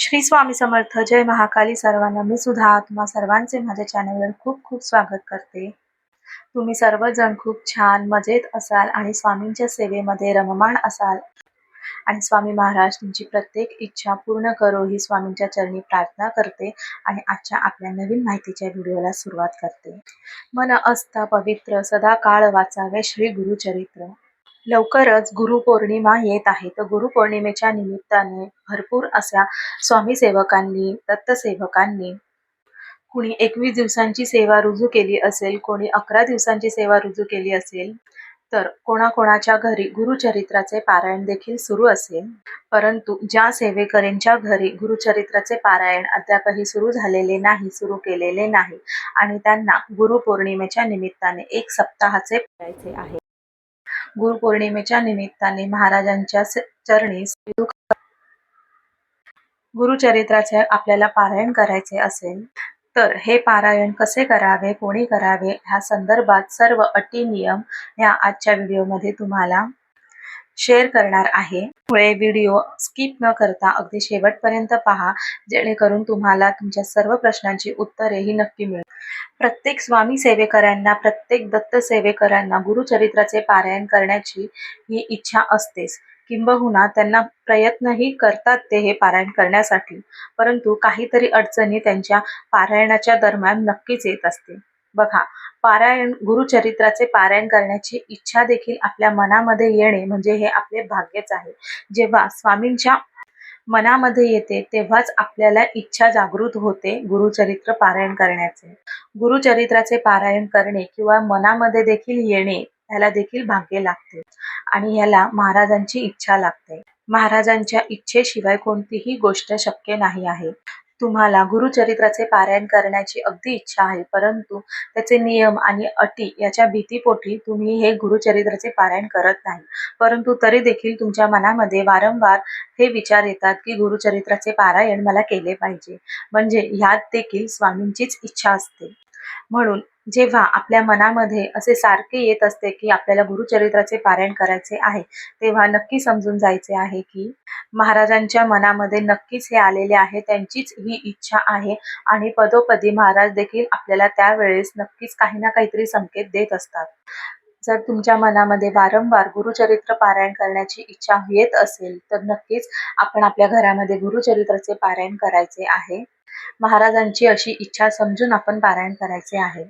श्री स्वामी समर्थ जय महाकाली सर्वांना. मी सुद्धा आत्मा सर्वांचे माझ्या चॅनलवर खूप खूप स्वागत करते. तुम्ही सर्वजण खूप छान मजेत असाल आणि स्वामींच्या सेवेमध्ये रममाण असाल. आणि स्वामी महाराज तुमची प्रत्येक इच्छा पूर्ण करो ही स्वामींच्या चरणी प्रार्थना करते आणि आजच्या आपल्या नवीन माहितीच्या व्हिडिओला सुरुवात करते. मन असता पवित्र सदा काळ वाचावे श्री गुरुचरित्र. लवकरच गुरुपौर्णिमा येत आहे. तर गुरुपौर्णिमेच्या निमित्ताने भरपूर अशा स्वामी सेवकांनी दत्तसेवकांनी कुणी एकवीस दिवसांची सेवा रुजू केली असेल कोणी अकरा दिवसांची सेवा रुजू केली असेल तर कोणाकोणाच्या घरी गुरुचरित्राचे पारायण देखील सुरू असेल. परंतु ज्या सेवेकरींच्या घरी गुरुचरित्राचे पारायण अद्यापही सुरू झालेले नाही सुरू केलेले नाही आणि त्यांना गुरुपौर्णिमेच्या निमित्ताने एक सप्ताहाचे करायचे आहे. गुरुपौर्णिमेच्या निमित्ताने महाराजांच्या चरणी गुरुचरित्राचे आपल्याला पारायण करायचे असेल तर हे पारायण कसे करावे कोणी करावे ह्या संदर्भात सर्व अटी नियम या आजच्या व्हिडिओमध्ये तुम्हाला शेअर करणार आहे. पुढे व्हिडिओ स्किप न करता अगदी शेवटपर्यंत पहा. जेणेकरून तुम्हाला तुमच्या सर्व प्रश्नांची उत्तरे ही नक्की मिळेल. प्रत्येक स्वामी सेवेकरांना प्रत्येक दत्त सेवेकरांना गुरुचरित्राचे पारायण करण्याची ही इच्छा असतेच. किंबहुना त्यांना प्रयत्नही करतात ते हे पारायण करण्यासाठी. परंतु काहीतरी अडचणी त्यांच्या पारायणाच्या दरम्यान नक्कीच येत असते. बघा पारायण गुरुचरित्राचे पारायण करण्याची इच्छा देखील आपल्या मनामध्ये येणे म्हणजे हे आपले भाग्यच आहे. जेव्हा स्वामींच्या मनामध्ये येते तेव्हाच आपल्याला इच्छा जागृत होते गुरुचरित्र पारायण करण्याचे. गुरुचरित्राचे पारायण करणे किंवा मनामध्ये देखील येणे ह्याला देखील भाग्य लागते आणि ह्याला महाराजांची इच्छा लागते. महाराजांच्या इच्छेशिवाय कोणतीही गोष्ट शक्य नाही आहे. तुम्हाला गुरुचरित्राचे पारायण करण्याची अगदी इच्छा आहे परंतु त्याचे नियम आणि अटी याच्या भीतीपोटी तुम्ही हे गुरुचरित्राचे पारायण करत नाही. परंतु तरी देखील तुमच्या मनामध्ये वारंवार हे विचार येतात की गुरुचरित्राचे पारायण मला केले पाहिजे. म्हणजे ह्यात देखील स्वामींचीच इच्छा असते. म्हणून जेव्हा आपल्या मनामध्ये असे सारखे येत असते की आपल्याला गुरुचरित्राचे पारायण करायचे आहे तेव्हा नक्की समजून जायचे आहे की महाराजांच्या मनामध्ये नक्कीच हे आलेले आहे त्यांचीच ही इच्छा आहे आणि पदोपदी महाराज देखील आपल्याला त्यावेळेस नक्कीच काही ना काहीतरी संकेत देत असतात. जर तुमच्या मनामध्ये वारंवार गुरुचरित्र पारायण करण्याची इच्छा येत असेल तर नक्कीच आपण आपल्या घरामध्ये गुरुचरित्राचे पारायण करायचे आहे. महाराजांची अशी इच्छा समजून आपण पारायण करायचे आहे.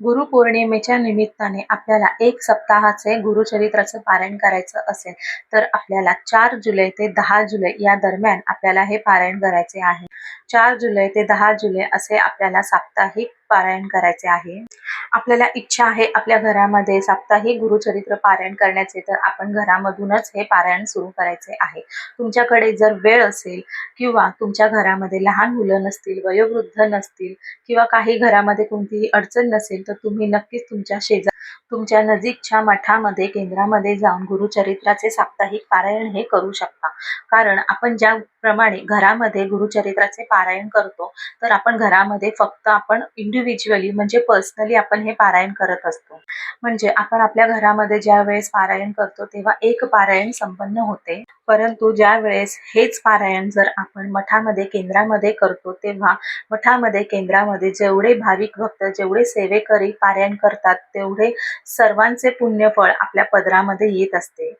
गुरुपौर्णिमेच्या निमित्ताने आपल्याला एक सप्ताहाचे गुरुचरित्राचं पारायण करायचं असेल तर आपल्याला चार जुलै ते दहा जुलै या दरम्यान आपल्याला हे पारायण करायचे आहे. चार जुलै ते दहा जुलै असे आपल्याला साप्ताहिक पारायण करायचे आहे. आपल्याला इच्छा आहे आपल्या घरामध्ये साप्ताहिक गुरुचरित्र पारायण करण्याचे तर आपण घरामधूनच हे पारायण सुरू करायचे आहे. तुमच्याकडे जर वेळ असेल किंवा तुमच्या घरामध्ये लहान मुलं नसतील वयोवृद्ध नसतील किंवा काही घरामध्ये कोणतीही अडचण नसेल तर तुम्ही नक्कीच तुमच्या शेजार तुमच्या नजीकच्या मठामध्ये केंद्रामध्ये जाऊन गुरुचरित्राचे साप्ताहिक पारायण हे करू शकता. कारण आपण ज्याप्रमाणे घरामध्ये गुरुचरित्राचे पारायण करतो तर आपण घरामध्ये फक्त आपण इंडिव्हिज्युअली म्हणजे पर्सनली आपण हे पारायण करत असतो. म्हणजे आपण आपल्या घरामध्ये ज्या वेळेस पारायण करतो तेव्हा एक पारायण संपन्न होते. परंतु ज्या वेळेस हेच पारायण जर आपण मठामध्ये केंद्रामध्ये करतो तेव्हा मठामध्ये केंद्रामध्ये जेवढे भाविक भक्त जेवढे सेवेकरी पारायण करतात तेवढे सर्वांचे पुण्यफळ आपल्या पदरामध्ये येत असते.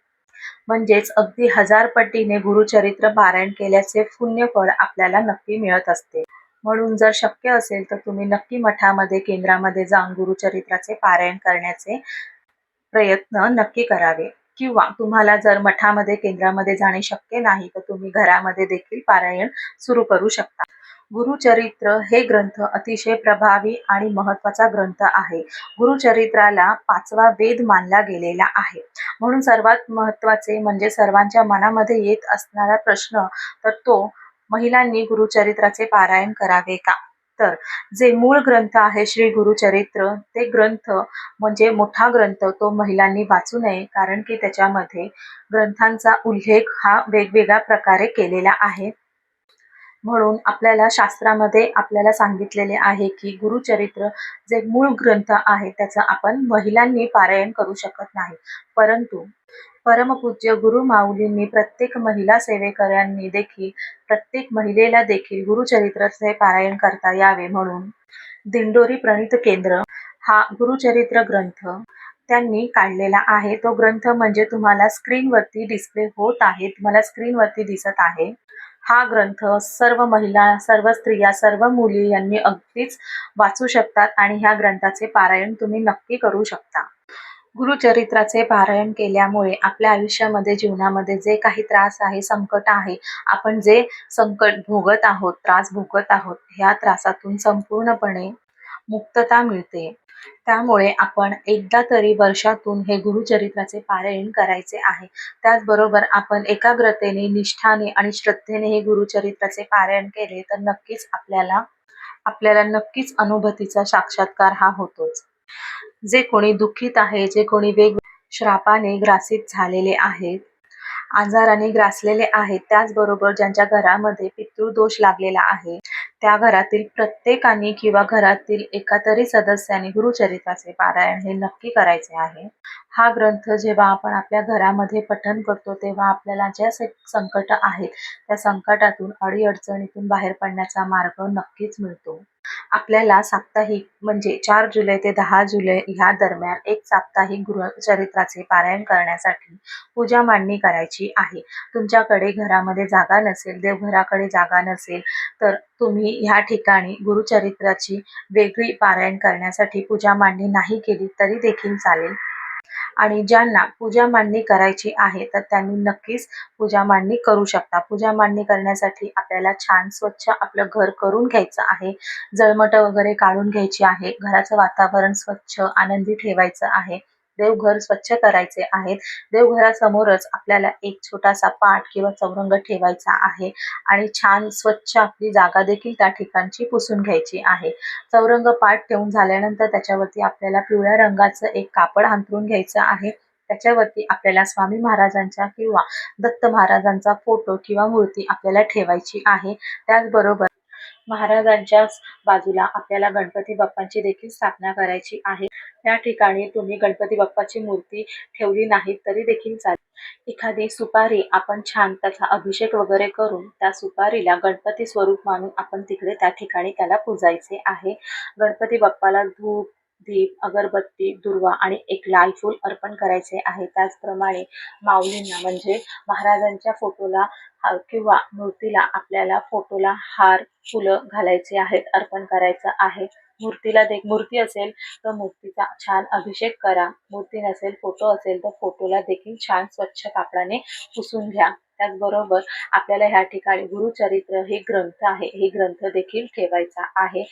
म्हणजेच अगदी हजार पटीने गुरुचरित्र पारायण केल्याचे पुण्यफळ आपल्याला नक्की मिळत असते. म्हणून जर शक्य असेल तर तुम्ही नक्की मठामध्ये केंद्रामध्ये जाऊन गुरुचरित्राचे पारायण करण्याचे प्रयत्न नक्की करावे. किंवा तुम्हाला जर मठामध्ये केंद्रामध्ये जाणे शक्य नाही तर तुम्ही घरामध्ये देखील पारायण सुरू करू शकता. गुरुचरित्र हे ग्रंथ अतिशय प्रभावी आणि महत्त्वाचा ग्रंथ आहे. गुरुचरित्राला पाचवा वेद मानला गेलेला आहे. म्हणून सर्वात महत्त्वाचे म्हणजे सर्वांच्या मनामध्ये येत असणारा प्रश्न तर तो महिलांनी गुरुचरित्राचे पारायण करावे का? तर जे मूळ ग्रंथ आहे श्री गुरुचरित्र ते ग्रंथ म्हणजे मोठा ग्रंथ तो महिलांनी वाचू नये कारण की त्याच्यामध्ये ग्रंथांचा उल्लेख हा वेगवेगळ्या प्रकारे केलेला आहे. म्हणून आपल्याला शास्त्रामध्ये आपल्याला सांगितलेले आहे की गुरुचरित्र जे मूळ ग्रंथ आहे त्याचं आपण महिलांनी पारायण करू शकत नाही. परंतु परमपूज्य गुरु माऊलींनी प्रत्येक महिला सेवेकऱ्यांनी देखील प्रत्येक महिलेला देखील गुरुचरित्राचे पारायण करता यावे म्हणून. दिंडोरी प्रणित केंद्र हा गुरुचरित्र ग्रंथ त्यांनी काढलेला आहे. तो ग्रंथ म्हणजे तुम्हाला स्क्रीनवरती डिस्प्ले होत आहे तुम्हाला स्क्रीनवरती दिसत आहे. हा ग्रंथ सर्व महिला सर्व स्त्रिया सर्व मुली यांनी अगदीच वाचू शकतात आणि ह्या ग्रंथाचे पारायण तुम्ही नक्की करू शकता. गुरुचरित्राचे पारायण केल्यामुळे आपल्या आयुष्यामध्ये जीवनामध्ये जे काही त्रास आहे संकट आहे आपण जे संकट भोगत आहोत त्रास भोगत आहोत ह्या त्रासातून संपूर्णपणे मुक्तता मिळते. त्यामुळे आपण एकदा तरी वर्षातून हे गुरुचरित्राचे पारायण करायचे आहे. त्याचबरोबर आपण एकाग्रतेने निष्ठाने आणि श्रद्धेने हे गुरुचरित्राचे पारायण केले तर नक्कीच आपल्याला आपल्याला नक्कीच अनुभूतीचा साक्षात्कार हा होतोच. जे कोणी दुःखीत आहे जे कोणी वेग श्रापाने ग्रासित झालेले आहेत आजाराने ग्रासलेले आहेत त्याचबरोबर ज्यांच्या घरामध्ये पितृदोष लागलेला आहे त्या घरातील प्रत्येकाने किंवा घरातील एका तरी सदस्याने गुरुचरित्राचे पारायण हे नक्की करायचे आहे. हा ग्रंथ जेव्हा आपण आपल्या घरामध्ये पठण करतो तेव्हा आपल्याला ज्या संकट आहेत त्या संकटातून अडीअडचणीतून बाहेर पडण्याचा मार्ग नक्कीच मिळतो. आपल्याला साप्ताहिक म्हणजे चार जुलै ते दहा जुलै ह्या दरम्यान एक साप्ताहिक गृहचरित्राचे पारायण करण्यासाठी पूजा मांडणी करायची आहे. तुमच्याकडे घरामध्ये जागा नसेल देवघराकडे जागा नसेल तर तुम्ही ह्या ठिकाणी गुरुचरित्राची वेगळी पारायण करण्यासाठी पूजा मांडणी नाही केली तरी देखील चालेल. आणि ज्यांना पूजा मांडणी करायची आहे तर त्यांनी नक्कीच पूजा मांडणी करू शकता. पूजा मांडणी करण्यासाठी आपल्याला छान स्वच्छ आपलं घर करून घ्यायचं आहे जळमट वगैरे काढून घ्यायची आहे घराचं वातावरण स्वच्छ आनंदी ठेवायचं आहे. देवघर स्वच्छ करायचे आहेत. देवघरासमोरच आपल्याला एक छोटासा पाट किंवा चौरंग ठेवायचा आहे आणि छान स्वच्छ आपली जागा देखील त्या ठिकाणची पुसून घ्यायची आहे. चौरंग पाट ठेवून झाल्यानंतर त्याच्यावरती आपल्याला पिवळ्या रंगाचं एक कापड अंथरून घ्यायचं आहे. त्याच्यावरती आपल्याला स्वामी महाराजांचा किंवा दत्त महाराजांचा फोटो किंवा मूर्ती आपल्याला ठेवायची आहे. त्याचबरोबर महाराजांच्याच बाजूला आपल्याला गणपती बाप्पांची देखील स्थापना करायची आहे. त्या ठिकाणी तुम्ही गणपती बाप्पाची मूर्ती ठेवली नाही तरी देखील चालेल. एखादी सुपारी आपण छान त्याचा अभिषेक वगैरे करून त्या सुपारीला गणपती स्वरूप मानून आपण तिकडे त्या ठिकाणी त्याला पुजायचे आहे. गणपती बाप्पाला धूप दीप अगरबत्ती दुर्वा आणि एक लाल फूल अर्पण करायचे आहे. त्याचप्रमाणे माऊलींना म्हणजे महाराजांच्या फोटोला किंवा मूर्तीला आपल्याला फोटोला हार फुलं घालायचे आहेत अर्पण करायचं आहे. मूर्तीला दे मूर्ती असेल तर मूर्तीचा छान अभिषेक करा. मूर्ती नसेल फोटो असेल तर फोटोला देखील छान स्वच्छ कापडाने पुसून घ्या. त्याचबरोबर आपल्याला ह्या ठिकाणी गुरुचरित्र हे ग्रंथ आहे. हे ग्रंथ देखील ठेवायचा आहे.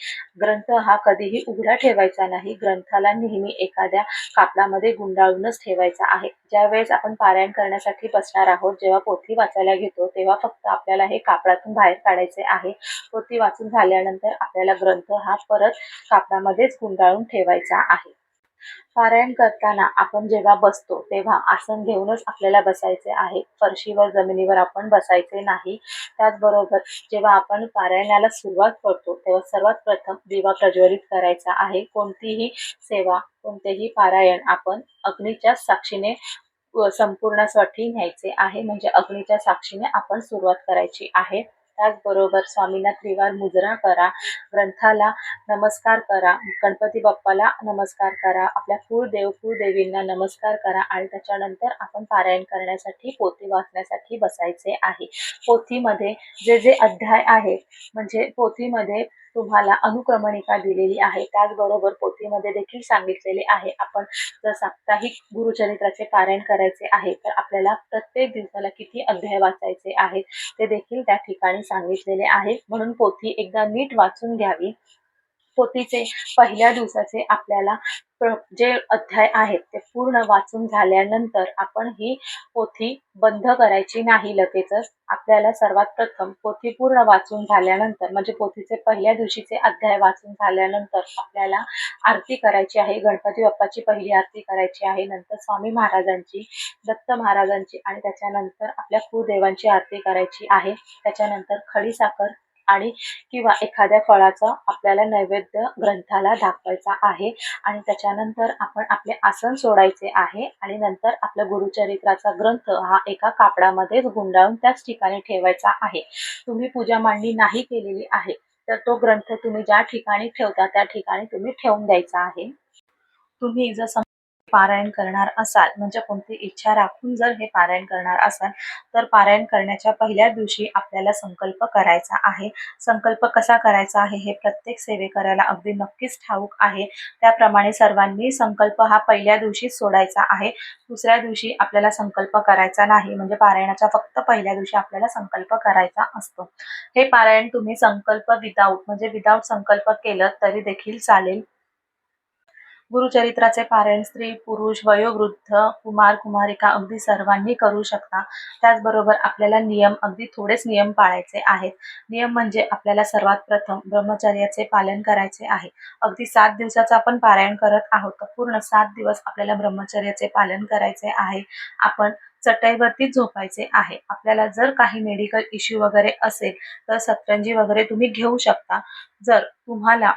ग्रंथ हा कधीही उघडा ठेवायचा नाही. ग्रंथाला नेहमी एखाद्या कापडामध्ये गुंडाळूनच ठेवायचा आहे. ज्यावेळेस आपण पारायण करण्यासाठी बसणार आहोत जेव्हा पोथी वाचायला घेतो तेव्हा फक्त आपल्याला हे कापडातून बाहेर काढायचे आहे. पोथी वाचून झाल्यानंतर आपल्याला ग्रंथ हा परत कापडामध्येच गुंडाळून ठेवायचा आहे. पारायण करताना आपण जेव्हा बसतो तेव्हा आसन घेऊनच आपल्याला बसायचे आहे. फरशीवर जमिनीवर आपण बसायचे नाही. त्याचबरोबर जेव्हा आपण पारायणाला सुरुवात करतो तेव्हा सर्वात प्रथम दिवा प्रज्वलित करायचा आहे. कोणतीही सेवा कोणतेही पारायण आपण अग्नीच्या साक्षीने संपूर्णासाठी न्यायचे आहे. म्हणजे अग्नीच्या साक्षीने आपण सुरुवात करायची आहे. त्याचबरोबर स्वामींना त्रिवार मुजरा करा ग्रंथाला नमस्कार करा गणपती बाप्पाला नमस्कार करा आपल्या कुळदेव कुळदेवींना नमस्कार करा आणि त्याच्यानंतर आपण पारायण करण्यासाठी पोथी वाचण्यासाठी बसायचे आहे. पोथीमध्ये जे जे अध्याय आहेत म्हणजे पोथीमध्ये तुम्हाला अनुक्रमणिका दिलेली आहे. त्याचबरोबर पोथीमध्ये देखील सांगितलेले आहे. आपण जर साप्ताहिक गुरुचरित्राचे पारायण करायचे आहे तर आपल्याला प्रत्येक दिवसाला किती अध्याय वाचायचे आहेत ते देखील त्या ठिकाणी सांगितलेले आहे. म्हणून पोथी एकदा नीट वाचून घ्यावी. पोथीचे पहिल्या दिवसाचे आपल्याला जे अध्याय आहेत ते पूर्ण वाचून झाल्यानंतर आपण ही पोथी बंद करायची नाही लगेचच. आपल्याला सर्वात प्रथम पोथी पूर्ण वाचून झाल्यानंतर म्हणजे पोथीचे पहिल्या दिवशीचे अध्याय वाचून झाल्यानंतर आपल्याला आरती करायची आहे. गणपती बाप्पाची पहिली आरती करायची आहे. नंतर स्वामी महाराजांची दत्त महाराजांची आणि त्याच्यानंतर आपल्या कुलदेवांची आरती करायची आहे. त्याच्यानंतर खडीसाखर आणि किंवा एखाद्या फळाचं आपल्याला नैवेद्य ग्रंथाला दाखवायचा आहे. आणि त्याच्यानंतर आपण आपले आसन सोडायचे आहे. आणि नंतर आपल्या गुरुचरित्राचा ग्रंथ हा एका कापडामध्येच गुंडाळून त्याच ठिकाणी ठेवायचा आहे. तुम्ही पूजा मांडणी नाही केलेली आहे तर तो ग्रंथ तुम्ही ज्या ठिकाणी ठेवता त्या ठिकाणी तुम्ही ठेवून द्यायचा आहे. तुम्ही जर पारायण करणार असाल म्हणजे कोणती इच्छा राखून जर हे पारायण करणार असाल तर पारायण करण्याच्या पहिल्या दिवशी आपल्याला संकल्प करायचा आहे. संकल्प कसा करायचा आहे हे प्रत्येक सेवेकऱ्याला अगदी नक्कीच ठाऊक आहे. त्याप्रमाणे सर्वांनी संकल्प हा पहिल्या दिवशीच सोडायचा आहे. दुसऱ्या दिवशी आपल्याला संकल्प करायचा नाही म्हणजे पारायणाच्या फक्त पहिल्या दिवशी आपल्याला संकल्प करायचा असतो. हे पारायण तुम्ही संकल्प विदाऊट म्हणजे विदाऊट संकल्प केलं तरी देखील चालेल. गुरुचरित्राचे पारायण स्त्री पुरुष वयोवृद्ध कुमार कुमारिका अगदी सर्वांनी करू शकता. त्याचबरोबर आपल्याला नियम अगदी थोडेच नियम पाळायचे आहेत. नियम म्हणजे आपल्याला सर्वात प्रथम ब्रह्मचर्याचे पालन करायचे आहे. अगदी सात दिवसाचं आपण पारायण करत आहोत तर पूर्ण सात दिवस आपल्याला ब्रह्मचर्याचे पालन करायचे आहे. आपण चटईवरतीच झोपायचे आहे. आपल्याला जर काही मेडिकल इश्यू वगैरे असेल तर सतरंजी वगैरे तुम्ही घेऊ शकता. जर तुम्हाला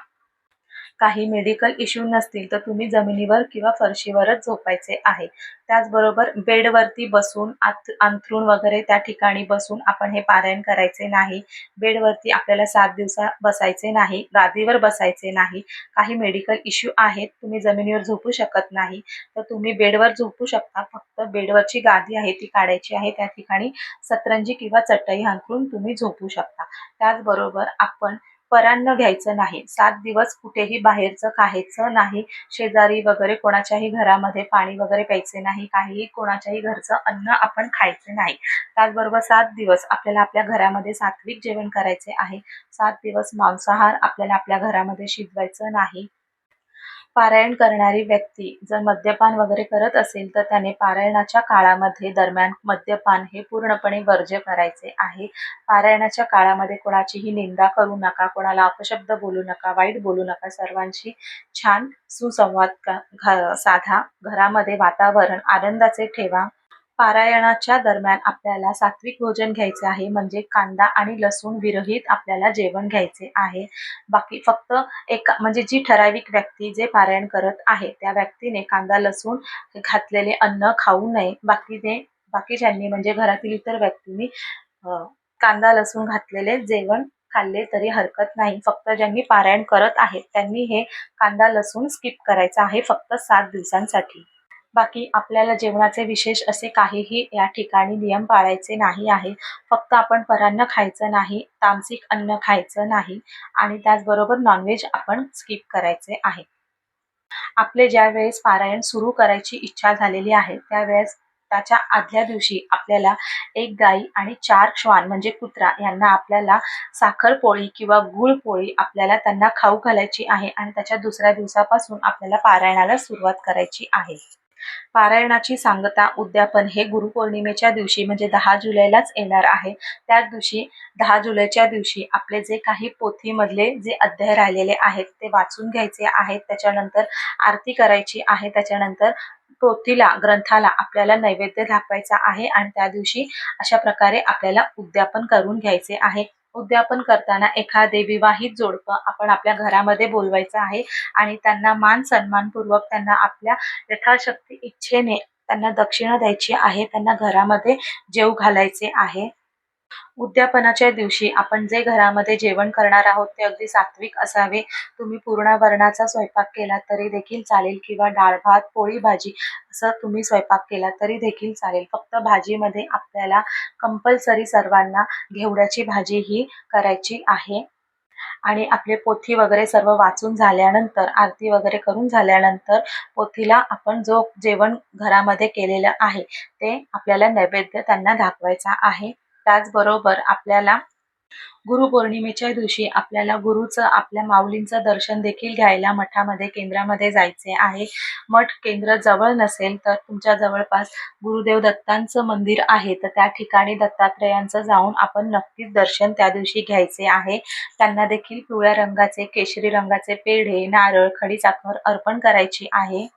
काही मेडिकल इश्यू नसतील तर तुम्ही जमिनीवर किंवा फरशीवरच झोपायचे आहे. त्याचबरोबर बेडवरती बसून आत अंथरूण वगैरे त्या ठिकाणी बसून आपण हे पारायण करायचे नाही. बेडवरती आपल्याला सात दिवसा बसायचे नाही गादीवर बसायचे नाही. काही मेडिकल इश्यू आहेत तुम्ही जमिनीवर झोपू शकत नाही. तर तुम्ही बेडवर झोपू शकता फक्त बेडवरची गादी आहे ती काढायची आहे त्या ठिकाणी सतरंजी किंवा चटई अंथरून तुम्ही झोपू शकता. त्याचबरोबर आपण परान्न घ्यायचं नाही. सात दिवस कुठेही बाहेरचं खायचं नाही. शेजारी वगैरे कोणाच्याही घरामध्ये पाणी वगैरे प्यायचे नाही. काहीही कोणाच्याही घरचं अन्न आपण खायचे नाही. त्याचबरोबर सात दिवस आपल्याला आपल्या घरामध्ये सात्विक जेवण करायचे आहे. सात दिवस मांसाहार आपल्याला आपल्या घरामध्ये शिजवायचं नाही. पारायण करणारी व्यक्ती जर मद्यपान वगैरे करत असेल तर त्याने पारायणाच्या काळामध्ये दरम्यान मद्यपान हे पूर्णपणे वर्ज्य करायचे आहे. पारायणाच्या काळामध्ये कोणाचीही निंदा करू नका कोणाला अपशब्द बोलू नका वाईट बोलू नका. सर्वांशी छान सुसंवाद साधा. घरामध्ये वातावरण आनंदाचे ठेवा. पारायणाच्या दरम्यान आपल्याला सात्विक भोजन घ्यायचे आहे म्हणजे कांदा आणि लसूण विरहित आपल्याला जेवण घ्यायचे आहे. बाकी फक्त एक म्हणजे जी ठराविक व्यक्ती जे पारायण करत आहे त्या व्यक्तीने कांदा लसूण घातलेले अन्न खाऊ नये. बाकीने बाकीच्यांनी म्हणजे घरातील इतर व्यक्तींनी कांदा लसूण घातलेले जेवण खाल्ले तरी हरकत नाही. फक्त ज्यांनी पारायण करत आहेत त्यांनी हे कांदा लसूण स्किप करायचं आहे फक्त सात दिवसांसाठी. बाकी आपल्याला जेवणाचे विशेष असे काहीही या ठिकाणी नियम पाळायचे नाही आहे. फक्त आपण परान्न खायचं नाही तामसिक अन्न खायचं नाही आणि त्याचबरोबर नॉनव्हेज आपण स्किप करायचे आहे. आपले ज्या वेळेस पारायण सुरू करायची इच्छा झालेली आहे त्यावेळेस त्याच्या आदल्या दिवशी आपल्याला एक गाई आणि चार श्वान म्हणजे कुत्रा यांना आपल्याला साखर पोळी किंवा गुळ पोळी आपल्याला त्यांना खाऊ घालायची आहे आणि त्याच्या दुसऱ्या दिवसापासून आपल्याला पारायणाला सुरुवात करायची आहे. पारायणाची सांगता उद्यापन हे गुरुपौर्णिमेच्या दिवशी म्हणजे दहा जुलैलाच येणार आहे. त्याच दिवशी दहा जुलैच्या दिवशी आपले जे काही पोथीमधले जे अध्याय राहिलेले आहेत ते वाचून घ्यायचे आहेत. त्याच्यानंतर आरती करायची आहे. त्याच्यानंतर पोथीला ग्रंथाला आपल्याला नैवेद्य दाखवायचा आहे. आणि त्या दिवशी अशा प्रकारे आपल्याला उद्यापन करून घ्यायचे आहे. उद्यापन करताना एखादे विवाहित जोडपं आपण आपल्या घरामध्ये बोलवायचं आहे आणि त्यांना मान सन्मानपूर्वक त्यांना आपल्या यथाशक्ती इच्छेने त्यांना दक्षिणा द्यायची आहे त्यांना घरामध्ये जेव घालायचे आहे. उद्यापनाच्या दिवशी आपण जे घरामध्ये जेवण करणार आहोत ते अगदी सात्विक असावे. तुम्ही पूर्ण वर्णाचा स्वयंपाक केला तरी देखील चालेल किंवा डाळ भात पोळी भाजी असं तुम्ही स्वयंपाक केला तरी देखील चालेल. फक्त भाजीमध्ये आपल्याला कंपल्सरी सर्वांना घेवड्याची भाजी ही करायची आहे. आणि आपले पोथी वगैरे सर्व वाचून झाल्यानंतर आरती वगैरे करून झाल्यानंतर पोथीला आपण जो जेवण घरामध्ये केलेलं आहे ते आपल्याला नैवेद्य त्यांना दाखवायचा आहे. त्याचबरोबर आपल्याला गुरुपौर्णिमेच्या दिवशी आपल्याला गुरुचं आपल्या माऊलींचं दर्शन देखील घ्यायला मठामध्ये केंद्रामध्ये जायचे आहे. मठ केंद्र जवळ नसेल तर तुमच्या जवळपास गुरुदेव दत्तांचं मंदिर आहे. तर त्या ठिकाणी दत्तात्रेयांचं जाऊन आपण नक्कीच दर्शन त्या दिवशी घ्यायचे आहे. त्यांना देखील पिवळ्या रंगाचे केशरी रंगाचे पेढे नारळ खडीसाखर अर्पण करायची आहे.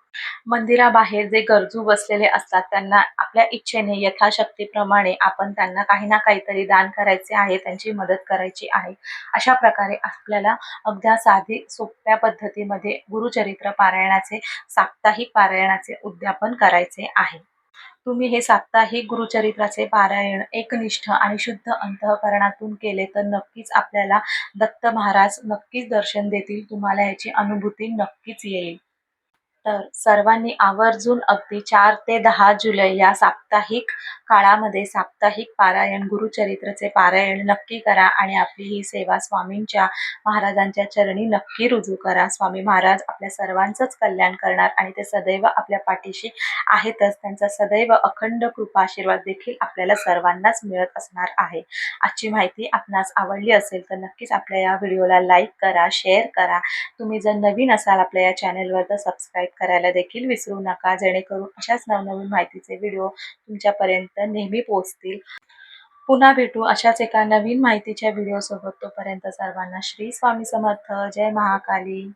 मंदिराबाहेर जे गरजू बसलेले असतात त्यांना आपल्या इच्छेने यथाशक्तीप्रमाणे आपण त्यांना काही ना काहीतरी दान करायचे आहे त्यांची मदत करायची आहे. अशा प्रकारे आपल्याला अगद्या साधी सोप्या पद्धतीमध्ये गुरुचरित्र पारायणाचे साप्ताहिक पारायणाचे उद्यापन करायचे आहे. तुम्ही हे साप्ताहिक गुरुचरित्राचे पारायण एकनिष्ठ आणि शुद्ध अंतःकरणातून केले तर नक्कीच आपल्याला दत्त महाराज नक्कीच दर्शन देतील तुम्हाला याची अनुभूती नक्कीच येईल. तर सर्वांनी आवर्जून अगदी चार ते दहा जुलै या साप्ताहिक काळामध्ये साप्ताहिक पारायण गुरुचरित्रचे पारायण नक्की करा आणि आपली ही सेवा स्वामींच्या महाराजांच्या चरणी नक्की रुजू करा. स्वामी महाराज आपल्या सर्वांचंच कल्याण करणार आणि ते सदैव आपल्या पाठीशी आहेतच. त्यांचा सदैव अखंड कृपा आशीर्वाद देखील आपल्याला सर्वांनाच मिळत असणार आहे. आजची माहिती आपणास आवडली असेल तर नक्कीच आपल्या या व्हिडिओला लाईक करा शेअर करा. तुम्ही जर नवीन असाल आपल्या या चॅनेलवर तर सबस्क्राईब करायला देखील विसरू नका. जेणेकरून अशाच नवनवीन माहितीचे व्हिडिओ तुमच्यापर्यंत नेहमी पोहोचतील. पुन्हा भेटू अशाच एका नवीन माहितीच्या व्हिडिओसोबत तोपर्यंत सर्वांना श्री स्वामी समर्थ. जय महाकाली.